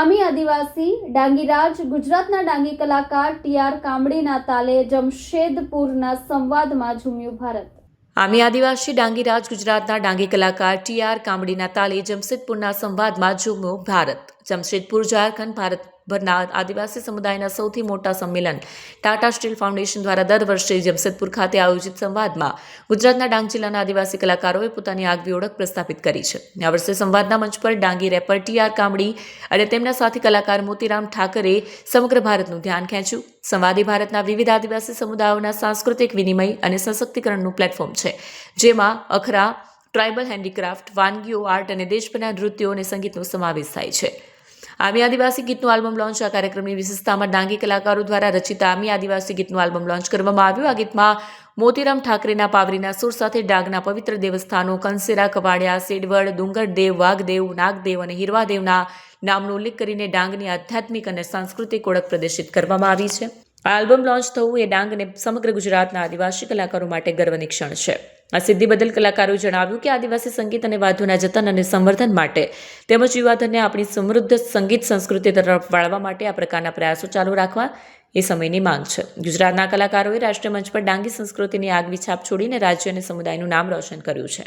આમી આદિવાસી ડાંગીરાજ, ગુજરાતના ડાંગી કલાકાર ટીઆર કામડીના તાલે જમશેદપુરના સંવાદમાં ઝૂમ્યું ભારત. આમી આદિવાસી ડાંગીરાજ, ગુજરાતના ડાંગી કલાકાર ટી આર કામડીના તાલે જમશેદપુરના સંવાદમાં ઝૂમ્યો ભારત. જમશેદપુર, ઝારખંડ ભારતભરના આદિવાસી સમુદાયના સૌથી મોટા સંમેલન ટાટા સ્ટીલ ફાઉન્ડેશન દ્વારા દર વર્ષે જમશેદપુર ખાતે આયોજિત સંવાદમાં ગુજરાતના ડાંગ જિલ્લાના આદિવાસી કલાકારોએ પોતાની આગવી ઓળખ પ્રસ્થાપિત કરી છે. આ વર્ષે સંવાદના મંચ પર ડાંગી રેપર ટીઆર કામડી અને તેમના સાથી કલાકાર મોતીરામ ઠાકરે સમગ્ર ભારતનું ધ્યાન ખેંચ્યું. સંવાદી ભારતના વિવિધ આદિવાસી સમુદાયોના સાંસ્કૃતિક વિનિમય અને સશક્તિકરણનું પ્લેટફોર્મ છે, જેમાં અખરા, ટ્રાઇબલ હેન્ડીક્રાફ્ટ, વાનગીઓ, આર્ટ અને દેશભરના નૃત્યો અને સંગીતનો સમાવેશ થાય છે. આમી આદિવાસી ગીતનું આલ્બમ લોન્ચ આ કાર્યક્રમની વિશેષતામાં ડાંગી કલાકારો દ્વારા રચિત આમી આદિવાસી ગીતનું આલ્બમ લોન્ચ કરવામાં આવ્યું. આ ગીતમાં મોતીરામ ઠાકરેના પાવરીના સુર સાથે ડાંગના પવિત્ર દેવસ્થાનો કંસેરા, કવાડિયા, સેડવડ, ડુંગરદેવ, વાઘદેવ, નાગદેવ અને હિરવાદેવના નામનો ઉલ્લેખ કરીને ડાંગની આધ્યાત્મિક અને સાંસ્કૃતિક ઓળખ પ્રદર્શિત કરવામાં આવી છે. આ આલ્બમ લોન્ચ થવું એ ડાંગ અને સમગ્ર ગુજરાતના આદિવાસી કલાકારો માટે ગર્વની ક્ષણ છે. આ સિદ્ધિ બદલ કલાકારોએ જણાવ્યું કે આદિવાસી સંગીત અને વાદ્યોના જતન અને સંવર્ધન માટે તેમજ યુવાધનને આપણી સમૃદ્ધ સંગીત સંસ્કૃતિ તરફ વાળવા માટે આ પ્રકારના પ્રયાસો ચાલુ રાખવા એ સમયની માંગ છે. ગુજરાતના કલાકારોએ રાષ્ટ્રીય મંચ પર ડાંગી સંસ્કૃતિની આગવી છાપ છોડીને રાજ્ય અને સમુદાયનું નામ રોશન કર્યું છે.